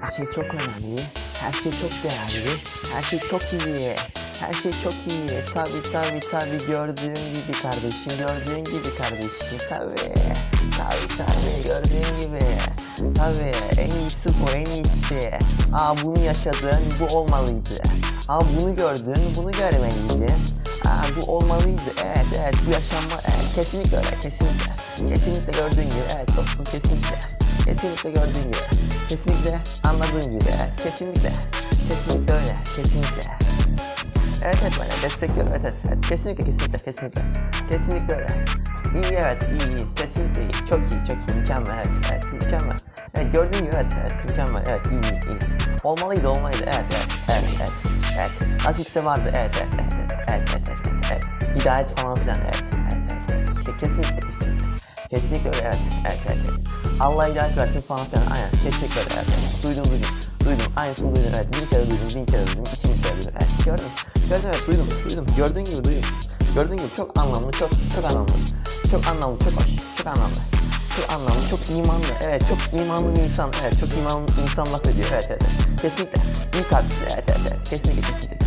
Her şey çok önemli. Her şey çok değerli. Her şey çok iyi. Her şey çok iyi. Tabi tabi tabi gördüğün gibi kardeşim. Gördüğün gibi kardeşim. Tabi. Tabi tabi gördüğün gibi. Tabi en iyisi bu en iyisi. Aa bunu yaşadın bu olmalıydı. Aa bunu gördün bunu görmeliydin. Aa bu olmalıydı. Evet evet bu yaşanma. Evet, kesinlikle öyle kesinlikle. Kesinlikle gördüğün gibi. Evet dostum kesinlikle. Kesinlikle gördüğün gibi. Kesinlikle anladığın gibi. Kesinlikle. Kesinlikle öyle. Kesinlikle. Evet evet bana destekliyorum. Evet evet. evet. Kesinlikle kesinlikle kesinlikle. Kesinlikle öyle. İyi evet iyi iyi. Kesinlikle iyi. Çok iyi çok iyi. Mükemmel evet evet. Mükemmel. Evet gördüğün gibi evet evet. Mükemmel evet iyi iyi iyi. Olmalıydı olmalıydı. Evet evet. Evet evet. Evet. Nasipse vardı. Evet evet evet. Evet evet evet. evet. Hidayet falan filan. Evet evet evet. evet. Ke- Kesinlikle kesinlikle. Öyle evet. Evet evet. evet. Allah hidayet versin falan filan. Aynen. Kesinlikle öyle evet. evet. Duydum duydum. Duydum. Aynısını duydum. Evet. Bin kere duydum. Bin kere duydum. İki kere duydum. Evet. Gördüm. Gördüm evet. Duydum. Duydum. Gördüğün gibi duydum. Gördüğün gibi çok anlamlı. Çok çok anlamlı. Çok anlamlı. Çok hoş. Çok anlamlı. Çok anlamlı. Çok imanlı. Evet. Çok imanlı bir insan. Evet. Çok imanlı bir insan laf. Evet evet. Kesinlikle. İyi kalpli. Evet evet evet. Kesinlikle kesinlikle.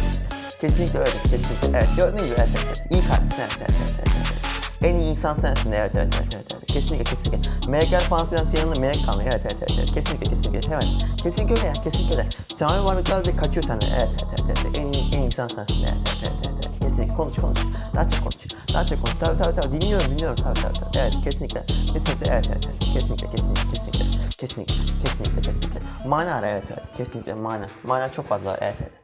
Kesinlikle öyle. Kesinlikle. Evet. Gördüğün gibi evet evet. evet. İyi. Evet evet evet. evet, evet. En iyi insan sensin. Evet evet evet evet. evet. Kesinlikle kesinlikle. Melekler falan filan senin yanında melek kalmıyor. Evet evet evet. evet. Kesinlikle kesinlikle. Hemen. Kesinlikle öyle ya. Kesinlikle öyle. Semavi varlıklar bile kaçıyor senden. Evet evet evet. evet. En iyi en iyi insan sensin. Evet evet evet. evet. evet. Kesinlikle konuş konuş. Daha çok konuş. Daha çok konuş. Tabii tabii tabii. Dinliyorum dinliyorum. Tabii tabii tabii. Evet kesinlikle. Kesinlikle evet evet. evet. Kesinlikle kesinlikle kesinlikle. Kesinlikle kesinlikle kesinlikle. Mana ara evet evet. Kesinlikle mana. Mana çok fazla. Evet evet.